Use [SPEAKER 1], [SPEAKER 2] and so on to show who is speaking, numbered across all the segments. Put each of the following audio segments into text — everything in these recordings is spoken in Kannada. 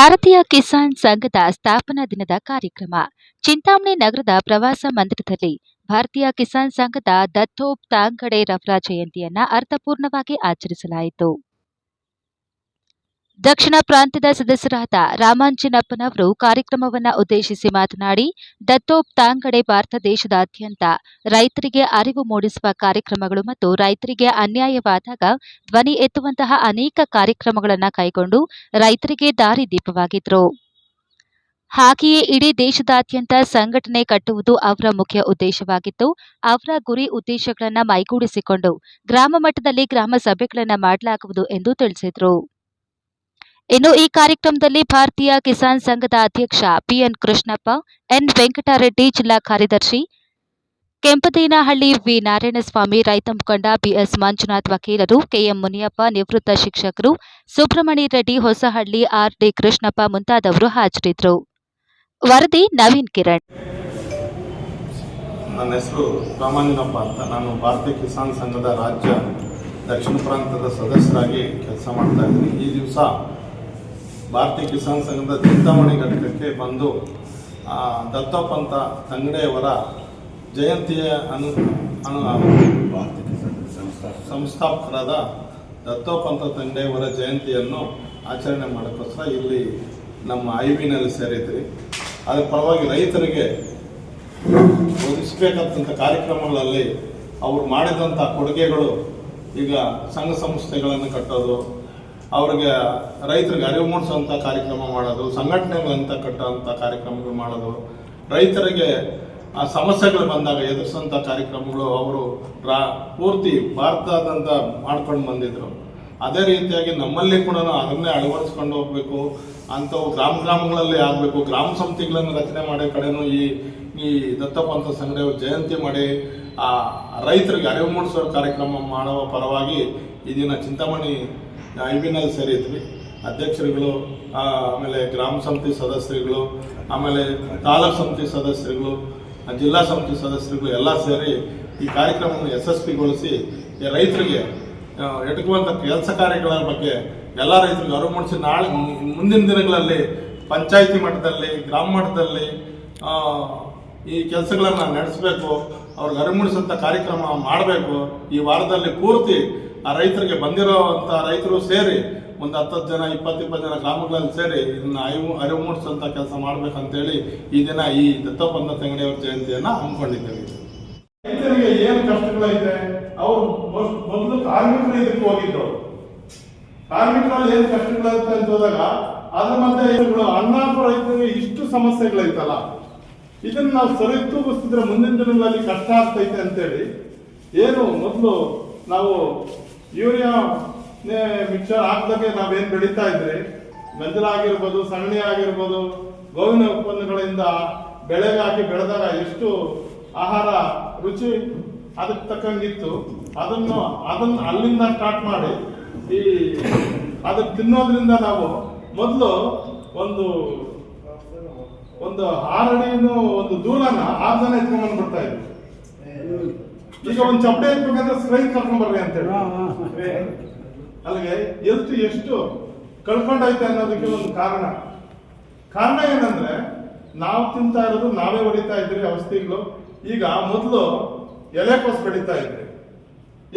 [SPEAKER 1] ಭಾರತೀಯ ಕಿಸಾನ್ ಸಂಘದ ಸ್ಥಾಪನಾ ದಿನದ ಕಾರ್ಯಕ್ರಮ. ಚಿಂತಾಮಣಿ ನಗರದ ಪ್ರವಾಸ ಮಂದಿರದಲ್ಲಿ ಭಾರತೀಯ ಕಿಸಾನ್ ಸಂಘದ ದತ್ತೋಪ್ ತಾಂಗಡೆ ರಫ್ರಾ ಜಯಂತಿಯನ್ನ ಅರ್ಥಪೂರ್ಣವಾಗಿ ಆಚರಿಸಲಾಯಿತು. ದಕ್ಷಿಣ ಪ್ರಾಂತ್ಯದ ಸದಸ್ಯರಾದ ರಾಮಾಂಜಿನಪ್ಪನವರು ಕಾರ್ಯಕ್ರಮವನ್ನು ಉದ್ದೇಶಿಸಿ ಮಾತನಾಡಿ, ದತ್ತೋಪ್ ತಾಂಗಡೆ ಭಾರತ ದೇಶದಾದ್ಯಂತ ರೈತರಿಗೆ ಅರಿವು ಮೂಡಿಸುವ ಕಾರ್ಯಕ್ರಮಗಳು ಮತ್ತು ರೈತರಿಗೆ ಅನ್ಯಾಯವಾದಾಗ ಧ್ವನಿ ಎತ್ತುವಂತಹ ಅನೇಕ ಕಾರ್ಯಕ್ರಮಗಳನ್ನು ಕೈಗೊಂಡು ರೈತರಿಗೆ ದಾರಿದೀಪವಾಗಿದ್ರು ಹಾಗೆಯೇ ಇಡೀ ದೇಶದಾದ್ಯಂತ ಸಂಘಟನೆ ಕಟ್ಟುವುದು ಅವರ ಮುಖ್ಯ ಉದ್ದೇಶವಾಗಿತ್ತು. ಅವರ ಗುರಿ ಉದ್ದೇಶಗಳನ್ನು ಮೈಗೂಡಿಸಿಕೊಂಡು ಗ್ರಾಮ ಮಟ್ಟದಲ್ಲಿ ಗ್ರಾಮ ಸಭೆಗಳನ್ನು ಮಾಡಲಾಗುವುದು ಎಂದು ತಿಳಿಸಿದರು. ಇನ್ನು ಈ ಕಾರ್ಯಕ್ರಮದಲ್ಲಿ ಭಾರತೀಯ ಕಿಸಾನ್ ಸಂಘದ ಅಧ್ಯಕ್ಷ ಪಿಎನ್ ಕೃಷ್ಣಪ್ಪ, ಎನ್ ವೆಂಕಟರೆಡ್ಡಿ ಜಿಲ್ಲಾ ಕಾರ್ಯದರ್ಶಿ ಕೆಂಪದೇನಹಳ್ಳಿ ವಿ ನಾರಾಯಣಸ್ವಾಮಿ ರೈತ ಮುಖಂಡ ಬಿಎಸ್ ಮಂಜುನಾಥ್ ವಕೀಲರು, ಕೆಎಂ ಮುನಿಯಪ್ಪ ನಿವೃತ್ತ ಶಿಕ್ಷಕರು ಸುಬ್ರಹ್ಮಣಿ ರೆಡ್ಡಿ ಹೊಸಹಳ್ಳಿ ಆರ್ಡಿ ಕೃಷ್ಣಪ್ಪ ಮುಂತಾದವರು ಹಾಜರಿದ್ದರು. ವರದಿ ನವೀನ್ ಕಿರಣ್.
[SPEAKER 2] ನನ್ನ ಹೆಸರು ರಾಮಾಂಜನಪ್ಪ ಅಂತ. ನಾನು ಭಾರತೀಯ ಕಿಸಾನ್ ಸಂಘದ ರಾಜ್ಯ ದಕ್ಷಿಣ ಪ್ರಾಂತದ ಸದಸ್ಯರಾಗಿ ಕೆಲಸ ಮಾಡ್ತಾ ಇದ್ದೀನಿ. ಈ ದಿವಸ ಭಾರತೀಯ ಕಿಸಾನ್ ಸಂಘದ ಚಿಂತಾಮಣಿ ಘಟಕಕ್ಕೆ ಬಂದು ಅಂತ ತಂಗಡೆಯವರ ಜಯಂತಿಯ ಅನು ಅನು ಸಂಸ್ಥಾಪಕರಾದ ದತ್ತೋಪಂತ ತಂಗಡೆಯವರ ಜಯಂತಿಯನ್ನು ಆಚರಣೆ ಮಾಡೋಕ್ಕೋಸ್ಕರ ಇಲ್ಲಿ ನಮ್ಮ ಐ ವಿನಲ್ಲಿ ಸೇರಿದ್ರಿ ಅದರ ಪರವಾಗಿ ರೈತರಿಗೆ ಒದಗಿಸಬೇಕಾದಂಥ ಕಾರ್ಯಕ್ರಮಗಳಲ್ಲಿ ಅವರು ಮಾಡಿದಂಥ ಕೊಡುಗೆಗಳು ಈಗ ಸಂಘ ಸಂಸ್ಥೆಗಳನ್ನು ಕಟ್ಟೋದು ಅವ್ರಿಗೆ ರೈತರಿಗೆ ಅರಿವು ಮೂಡಿಸುವಂಥ ಕಾರ್ಯಕ್ರಮ ಮಾಡೋದು ಸಂಘಟನೆಗಳಂತ ಕಟ್ಟುವಂಥ ಕಾರ್ಯಕ್ರಮಗಳು ಮಾಡೋದು, ರೈತರಿಗೆ ಆ ಸಮಸ್ಯೆಗಳು ಬಂದಾಗ ಎದುರಿಸುವಂಥ ಕಾರ್ಯಕ್ರಮಗಳು ಅವರು ರಾ, ಪೂರ್ತಿ ಭಾರತದಂತ ಮಾಡ್ಕೊಂಡು ಬಂದಿದ್ರು. ಅದೇ ರೀತಿಯಾಗಿ ನಮ್ಮಲ್ಲಿ ಕೂಡ ಅದನ್ನೇ ಅಳವಡಿಸ್ಕೊಂಡು ಹೋಗ್ಬೇಕು. ಅಂಥವು ಗ್ರಾಮ ಗ್ರಾಮಗಳಲ್ಲಿ ಆಗಬೇಕು. ಗ್ರಾಮ ಸಮಿತಿಗಳನ್ನು ರಚನೆ ಮಾಡೋ ಕಡೆನೂ ಈ ಈ ದತ್ತಪಂಥ ಅಂತ ಸಂಘದ ಜಯಂತಿ ಮಾಡಿ ಆ ರೈತರಿಗೆ ಅರಿವು ಮೂಡಿಸೋ ಕಾರ್ಯಕ್ರಮ ಮಾಡುವ ಪರವಾಗಿ ಈ ಚಿಂತಾಮಣಿ ಐಬಿನಲ್ಲಿ ಸೇರಿದ್ವಿ ಅಧ್ಯಕ್ಷರುಗಳು ಆಮೇಲೆ ಗ್ರಾಮ ಸಮಿತಿ ಸದಸ್ಯರುಗಳು, ಆಮೇಲೆ ತಾಲೂಕು ಸಮಿತಿ ಸದಸ್ಯರುಗಳು ಜಿಲ್ಲಾ ಸಮಿತಿ ಸದಸ್ಯರುಗಳು ಎಲ್ಲ ಸೇರಿ ಈ ಕಾರ್ಯಕ್ರಮವನ್ನು ಯಶಸ್ವಿಗೊಳಿಸಿ ರೈತರಿಗೆ ಎಟುಕುವಂಥ ಕೆಲಸ ಕಾರ್ಯಗಳ ಬಗ್ಗೆ ಎಲ್ಲ ರೈತರಿಗೆ ಅರಿವು ಮೂಡಿಸಿ ನಾಳೆ ಮುಂದಿನ ದಿನಗಳಲ್ಲಿ ಪಂಚಾಯಿತಿ ಮಟ್ಟದಲ್ಲಿ, ಗ್ರಾಮ ಮಟ್ಟದಲ್ಲಿ ಈ ಕೆಲಸಗಳನ್ನು ನಡೆಸಬೇಕು, ಅವ್ರಿಗೆ ಅರಿವು ಮೂಡಿಸುವಂಥ ಕಾರ್ಯಕ್ರಮ ಮಾಡಬೇಕು. ಈ ವಾರದಲ್ಲಿ ಪೂರ್ತಿ ಆ ರೈತರಿಗೆ ಬಂದಿರೋವಂಥ ರೈತರು ಸೇರಿ ಒಂದು ಹತ್ತತ್ತು ಜನ, ಇಪ್ಪತ್ತು ಇಪ್ಪತ್ತು ಜನ ಗ್ರಾಮಗಳಲ್ಲಿ ಸೇರಿ ಇದನ್ನ ಅರಿವು ಅರಿವು ಮೂಡಿಸುವಂಥ ಕೆಲಸ ಮಾಡ್ಬೇಕಂತೇಳಿ ಈ ದಿನ ಈ ದತ್ತಪಂತ ತಂಗಡಿಯವರ ಜಯಂತಿಯನ್ನ ಹಮ್ಮಿಕೊಂಡಿದ್ದೇವೆ.
[SPEAKER 3] ರೈತರಿಗೆ ಏನು ಕಷ್ಟಗಳೈತೆ? ಅವರು ಮೊದ್- ಮೊದಲು ಕಾರ್ಮಿಕರು ಇದಕ್ಕೆ ಹೋಗಿದ್ದು ಕಾರ್ಮಿಕರಲ್ಲಿ ಏನು ಕಷ್ಟಗಳಂತ ಅಂತ ಹೋದಾಗ ಅದ್ರ ಮಧ್ಯೆ ಇವುಗಳು ಅಣ್ಣಾಪ ರೈತರಿಗೆ ಇಷ್ಟು ಸಮಸ್ಯೆಗಳೈತಲ್ಲ. ಇದನ್ನ ನಾವು ಸರಿತೂಗಿಸ್ತಿದ್ರೆ ಮುಂದಿನ ದಿನಗಳಲ್ಲಿ ಕಷ್ಟ ಆಗ್ತೈತೆ ಅಂತೇಳಿ ಏನು ಮೊದಲು ನಾವು ಯೂರಿಯಾ ಮಿಕ್ಸರ್ ಹಾಕ್ದಾಗೆ ನಾವೇನ್ ಬೆಳೀತಾ ಇದ್ರೆ ಗಂಜಲ ಆಗಿರ್ಬೋದು ಸಗಣಿ ಆಗಿರ್ಬೋದು ಗೋವಿನ ಉತ್ಪನ್ನಗಳಿಂದ ಬೆಳೆಗೆ ಹಾಕಿ ಬೆಳೆದಾಗ ಎಷ್ಟು ಆಹಾರ ರುಚಿ ಅದಕ್ಕೆ ತಕ್ಕಂಗಿತ್ತು, ಅದನ್ನು, ಅದನ್ನ ಅಲ್ಲಿಂದ ಸ್ಟಾರ್ಟ್ ಮಾಡಿ, ಈ ಅದಕ್ಕೆ ತಿನ್ನೋದ್ರಿಂದ ನಾವು ಮೊದಲು ಒಂದು ಒಂದು ಆರಡಿನೂ ಒಂದು ದೂರನ ಆರು ಜನ ಬಂದ್ಬಿಡ್ತಾ ಇದ್ವಿ. ಈಗ ಒಂದು ಚಪ್ಪಡೆ ಹಾಕ್ಬೇಕಂದ್ರೆ ಸ್ಕ್ರೈನ್ ಕರ್ಕೊಂಡ್ ಬರ್ರಿ ಅಂತೇಳಿ. ಅಲ್ಲಿಗೆ ಎಷ್ಟು ಎಷ್ಟು ಕಳ್ಕೊಂಡೈತೆ ಅನ್ನೋದಕ್ಕೆ ಒಂದು ಕಾರಣ. ಕಾರಣ ಏನಂದ್ರೆ ನಾವು ತಿಂತಾ ಇರೋದು ನಾವೇ ಹೊಡಿತಾ ಇದ್ರಿ ಔಷಧಿಗಳು. ಈಗ ಮೊದಲು ಎಲೆಕೋಸ್ ಬೆಳೀತಾ ಇದ್ರಿ.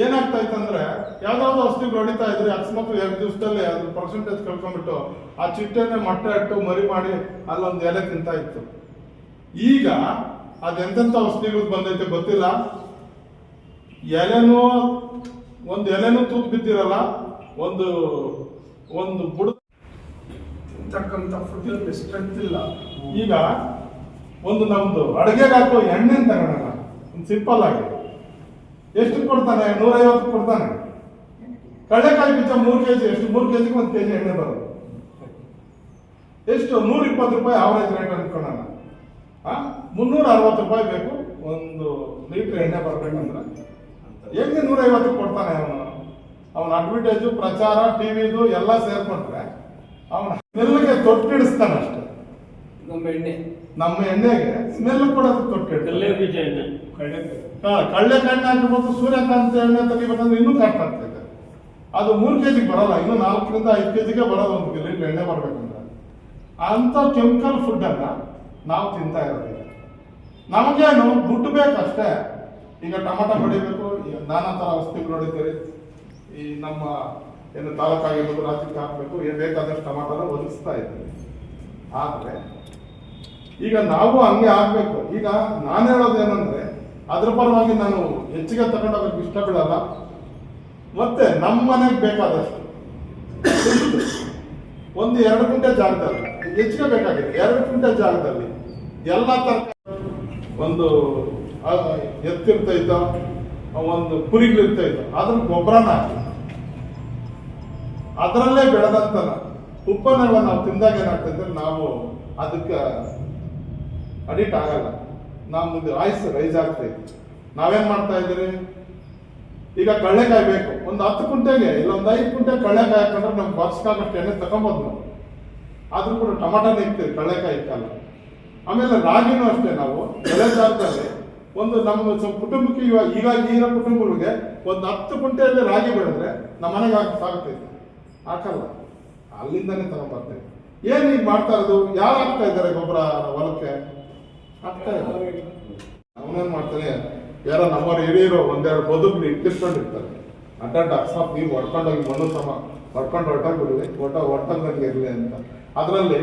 [SPEAKER 3] ಏನಾಗ್ತಾ ಇತ್ತಂದ್ರೆ ಯಾವ್ದಾವ್ದು ಔಷಧಿಗಳು ಹೊಡಿತಾ ಇದ್ರಿ ಅಕಸ್ಮಾತ್ ಎರಡು ದಿವಸದಲ್ಲಿ ಅದ್ರ ಪರ್ಸೆಂಟೇಜ್ ಕಳ್ಕೊಂಡ್ಬಿಟ್ಟು ಆ ಚಿಟ್ಟೆನೆ ಮೊಟ್ಟೆ ಇಟ್ಟು ಮರಿ ಮಾಡಿ ಅಲ್ಲೊಂದು ಎಲೆ ತಿಂತಾ ಇತ್ತು. ಈಗ ಅದೆಂತ ಔಷಧಿಗಳು ಬಂದೈತೆ ಗೊತ್ತಿಲ್ಲ. ಎಲೆನೂ ಒಂದು ಎಲೆನೂ ತೂತ್ ಬಿದ್ದಿರಲ್ಲ ಒಂದು ಒಂದು ಬುಡ ತಕ್ಕಂತ ಫುಡ್ ಸ್ಟ್ರೆಂತ್ ಇಲ್ಲ. ಈಗ ಒಂದು ನಮ್ದು ಅಡುಗೆಗೆ ಹಾಕೋ ಎಣ್ಣೆ ತಗೊಳಲ್ಲ ಒಂದು ಸಿಂಪಲ್ ಆಗಿ. ಎಷ್ಟು ಕೊಡ್ತಾನೆ? ನೂರೈವತ್ತು ಕೊಡ್ತಾನೆ. ಕಡಲೆಕಾಯಿ ಬೀಜ ಮೂರು ಕೆ ಜಿ ಎಷ್ಟು? ಮೂರು ಕೆ ಜಿಗೆ ಒಂದು ಕೆ ಜಿ ಎಣ್ಣೆ ಬರೋದು ಎಷ್ಟು? ನೂರ ಇಪ್ಪತ್ತು ರೂಪಾಯಿ ಆವರೇಜ್ ರೇಟ್ ಅನ್ಕೊಳ್ಳೋಣ ಆ? ಮುನ್ನೂರ ಅರವತ್ತು ರೂಪಾಯಿ ಬೇಕು. ಒಂದು ಲೀಟರ್ ಎಣ್ಣೆ ಬರ್ಬೇಕಂದ್ರೆ. ಹೆಂಗೆ ನೂರೈವತ್ತು ಕೊಡ್ತಾನೆ ಅವನು? ಅವನ ಅಡ್ವರ್ಟೈಸು ಪ್ರಚಾರ ಟಿವಿದು ಎಲ್ಲ ಸೇರ್ಕೊಂಡ್ರೆ ಅವನ ಸ್ಮೆಲ್ಗೆ ತೊಟ್ಟಿಡಿಸ್ತಾನೆ ಅಷ್ಟೆ.
[SPEAKER 4] ನಮ್ಮ ಎಣ್ಣೆ.
[SPEAKER 3] ನಮ್ಮ ಎಣ್ಣೆಗೆ ಸ್ಮೆಲ್ ಕೂಡ ತೊಟ್ಟಿಡ್ತಾನೆ.
[SPEAKER 4] ಕಲ್ಲೆ ಬೀಜ ಎಣ್ಣೆ.
[SPEAKER 3] ಕಳ್ಳೆಕಾಯಿ ಹಾಕಿರ್ಬೋದು ಸೂರ್ಯಕಾಂತ ಎಣ್ಣೆ ತೆಗಿಬೇಕಂದ್ರೆ ಇನ್ನೂ ಕಷ್ಟ ಆಗ್ತೈತೆ ಅದು ಮೂರು ಕೆ ಜಿಗೆ ಬರಲ್ಲ ಇನ್ನೂ ನಾಲ್ಕರಿಂದ ಐದು ಕೆ ಜಿಗೆ ಬರೋದು ಒಂದು ಲೀಟರ್ ಎಣ್ಣೆ ಬರಬೇಕಂದ್ರೆ ಅಂತ ಕೆಮಿಕಲ್ ಫುಡ್ ಅನ್ನ ನಾವು ತಿಂತಾ ಇರೋದಿಲ್ಲ. ನಮಗೇನು ದುಡ್ಡು ಬೇಕಷ್ಟೇ. ಈಗ ಟಮಾಟ ಬೆಳಿಬೇಕು ನಾನಾ ಥರ ವಸ್ತುಗಳು ನೋಡಿದ್ದೀರಿ ಈ ನಮ್ಮ ಏನು ತಾಲೂಕಾಗಿರ್ಬೋದು ರಾಜ್ಯಕ್ಕೆ ಹಾಕಬೇಕು ಏನು ಬೇಕಾದಷ್ಟು ಟಮಾಟನ ಒದಗಿಸ್ತಾ ಇದ್ದೀವಿ. ಆದರೆ, ಈಗ ನಾವು ಹಂಗೆ ಆಗಬೇಕು ಈಗ ನಾನು ಹೇಳೋದು ಏನಂದ್ರೆ, ಅದ್ರ ಪರವಾಗಿ ನಾನು ಹೆಚ್ಚಿಗೆ ತಗೊಂಡೋಗಕ್ಕೆ ಇಷ್ಟ ಬಿಡಲ್ಲ ಮತ್ತೆ ನಮ್ಮ ಮನೆಗೆ ಬೇಕಾದಷ್ಟು. ಒಂದು ಎರಡು ಗುಂಟೆ ಜಾಗದಲ್ಲಿ, ಹೆಚ್ಚಿಗೆ ಬೇಕಾಗಿದೆ. ಎರಡು ಗುಂಟೆ ಜಾಗದಲ್ಲಿ ಎಲ್ಲ ತರಕಾರಿ ಒಂದು ಆ, ಇದ್ದ ಒಂದು ಕುರಿಗಳಿರ್ತೈತೋ? ಅದ್ರ ಗೊಬ್ಬರನ ಹಾಕಿ. ಅದರಲ್ಲೇ ಬೆಳೆದಂತನ ಉಪ್ಪನ್ನೆಲ್ಲ ನಾವು ತಿಂದಾಗ ಏನಾಗ್ತೈತೆ? ನಾವು ಅದಕ್ಕೆ ಅಡಿಕ್ಟ್ ಆಗಲ್ಲ. ನಾವು ಮುಂದೆ ಆಯ್ಸು ರೈಸ್ ಆಗ್ತೈತಿ. ನಾವೇನ್ ಮಾಡ್ತಾ ಇದ್ದೀರಿ? ಈಗ ಕಳ್ಳೆಕಾಯಿ ಬೇಕು. ಒಂದು ಹತ್ತು ಕುಂಟೆಗೆ ಇಲ್ಲ ಒಂದು ಐದು ಕುಂಟೆ ಕಳ್ಳೆಕಾಯಿ ಹಾಕೊಂಡ್ರೆ ನಮ್ಗೆ ವರ್ಷಕ್ಕಾಗಷ್ಟು ಎಣ್ಣೆ ತಗೊಂಬೋದು ನಾವು. ಆದ್ರೂ ಕೂಡ ಟಮಾಟನ ಇಕ್ತೀವಿ ಕಳ್ಳೆಕಾಯಿ ಇಕ್ಕಲ್ಲ. ಆಮೇಲೆ ರಾಗಿನೂ ಅಷ್ಟೇ ನಾವು. ಬೆಳೆ ಜಾಗದಲ್ಲಿ ಒಂದು ನಮ್ಮ ಕುಟುಂಬಕ್ಕೆ ಇವಾಗ ಈಗ ಈಗಿನ ಕುಟುಂಬಗಳಿಗೆ ಒಂದು ಹತ್ತು ಕುಂಟೆಯಲ್ಲಿ ರಾಗಿ ಬೆಳೆದ್ರೆ ನಮ್ಮ ಮನೆಗೆ ಹಾಕಿ ಸಾಕ್ತೈತೆ ಹಾಕಲ್ಲ. ಅಲ್ಲಿಂದಾನೇ ತಗೊಂಡ್ಬರ್ತೇವೆ ಏನ್ ಈಗ ಮಾಡ್ತಾ ಇರೋದು? ಯಾರು ಹಾಕ್ತಾ ಇದ್ದಾರೆ ಗೊಬ್ಬರ ಹೊಲಕ್ಕೆ? ಹಾಕ್ತಾ ಇದ್ದಾರೆ ಅವನೇನ್ ಮಾಡ್ತಾನೆ ಯಾರೋ ನಮ್ಮವ್ರು ಹಿರಿಯರು ಒಂದೆರಡು ಬದುಕು ಇಟ್ಟಿಸ್ಕೊಂಡಿರ್ತಾರೆ ಅಡ್ಡಾಡ್ ಅಕ್ಸಾಪ್ ನೀವು ಹೊಡ್ಕೊಂಡೋಗಿ ಮಣ್ಣು ಸಮ ಹೊಡ್ಕೊಂಡು ಹೊಟ್ಟೋಗ್ಬಿಡ್ಲಿ ಹೊಟ್ಟ ಹೊಟ್ಟಂಗೆ ಇರಲಿ ಅಂತ. ಅದರಲ್ಲಿ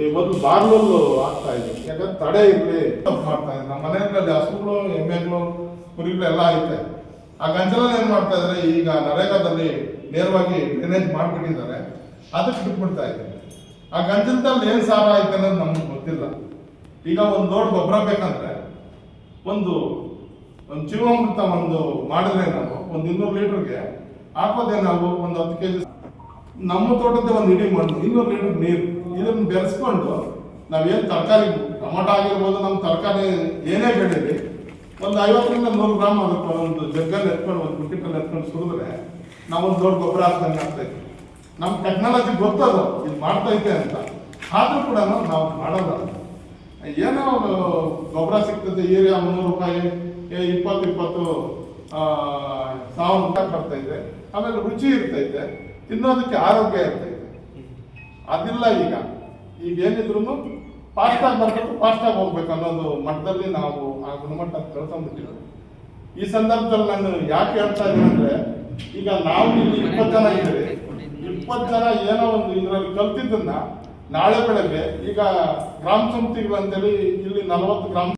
[SPEAKER 3] ಈ ಒಂದು ಬಾರ್ಲಲ್ಲು ಆಗ್ತಾ ಇದೆ. ಯಾಕಂದ್ರೆ ತಡೆ ಇರಲಿ ಮಾಡ್ತಾ ಇದೆ. ನಮ್ಮ ಮನೆಯಲ್ಲಿ ಹಸುಗಳು, ಎಮ್ಮೆಗಳು ಕುರಿಗಳು ಎಲ್ಲ ಐತೆ ಆ ಗಂಜಲ ಏನ್ ಮಾಡ್ತಾ ಇದ್ರೆ? ಈಗ ನರೇಗಾದಲ್ಲಿ ನೇರವಾಗಿ ಡ್ರೈನೇಜ್ ಮಾಡ್ಬಿಟ್ಟಿದ್ದಾರೆ. ಅದಕ್ಕೆ ಬಿಟ್ಬಿಡ್ತಾ ಇದೆ ಆ ಗಂಜಲದಲ್ಲಿ ಏನ್ ಸಾರ ಐತೆ ಅನ್ನೋದು ನಮ್ಗೆ ಗೊತ್ತಿಲ್ಲ. ಈಗ ಒಂದು ದೊಡ್ಡ ಗೊಬ್ಬರ ಬೇಕಂದ್ರೆ ಒಂದು ಒಂದು ಜೀವಾಮೃತ ಒಂದು ಮಾಡಿದ್ರೆ ನಾವು ಒಂದು ಇನ್ನೂರು ಲೀಟರ್ಗೆ ಹಾಕೋದೇ ನಾವು ಒಂದು ಹತ್ತು ಕೆಜಿ ನಮ್ಮ ತೋಟದ ಒಂದು ಇಡೀ ಮಣ್ಣು ಇನ್ನೊಂದು ಲೀಟರ್ ನೀರು ಇದನ್ನ ಬೆರೆಸ್ಕೊಂಡು ನಾವೇನು ತರಕಾರಿ, ಟೊಮಟೊ ಆಗಿರ್ಬೋದು, ನಮ್ಮ ತರಕಾರಿ ಏನೇ ಬೆಳೀಲಿ ಒಂದು ಐವತ್ತರಿಂದ ನೂರು ಗ್ರಾಮ್ ಅದಕ್ಕೆ ಒಂದು ಜಗ್ಗಲ್ಲಿ ಎತ್ಕೊಂಡು, ಒಂದು ಬುಟ್ಟಿಕಲ್ಲಿ ಎತ್ಕೊಂಡು ಸುರಿದ್ರೆ ನಾವೊಂದು ದೊಡ್ಡ ಗೊಬ್ಬರ ಹಾಕ್ದಂಗೆ ಆಗ್ತೈತೆ. ನಮ್ಮ ಟೆಕ್ನಾಲಜಿ ಗೊತ್ತದು, ಇದು ಮಾಡ್ತೈತೆ ಅಂತ. ಆದರೂ ಕೂಡ ನಾವು ಮಾಡಲ್ಲ. ಏನೋ ಗೊಬ್ಬರ ಸಿಗ್ತದೆ ಏರಿಯಾ ಮುನ್ನೂರು ರೂಪಾಯಿ ಇಪ್ಪತ್ತು ಇಪ್ಪತ್ತು ಸಾವಿರ ರೂಪಾಯಿ ಬರ್ತೈತೆ ಆಮೇಲೆ ರುಚಿ ಇರ್ತೈತೆ. ತಿನ್ನೋದಕ್ಕೆ ಆರೋಗ್ಯ ಇರುತ್ತೆ. ಅದಿಲ್ಲ ಈಗ. ಈಗ ಏನಿದ್ರು ಫಾಸ್ಟ್ ಆಗಿ ಬರ್ಬೇಕು ಫಾಸ್ಟ್ ಆಗಿ ಹೋಗ್ಬೇಕು ಅನ್ನೋದು ಮಟ್ಟದಲ್ಲಿ ನಾವು ಆ ಗುಣಮಟ್ಟ ಕಳ್ಕೊಂಡ್ಬಿಟ್ಟಿರೋದು ಈ ಸಂದರ್ಭದಲ್ಲಿ ನಾನು ಯಾಕೆ ಹೇಳ್ತಾ ಇದ್ದೀನಿ ಅಂದ್ರೆ, ಈಗ ನಾವು ಇಲ್ಲಿ ಇಪ್ಪತ್ತು ಜನ ಇದ್ದೇವೆ. ಇಪ್ಪತ್ತು ಜನ ಏನೋ ಒಂದು ಇದರಲ್ಲಿ ಕಲ್ತಿದ್ದನ್ನ ನಾಳೆ ಬೆಳಗ್ಗೆ ಈಗ ಗ್ರಾಮ ಸಮಿತಿಗಳು ಅಂತೇಳಿ ಇಲ್ಲಿ ನಲವತ್ತು ಗ್ರಾಮ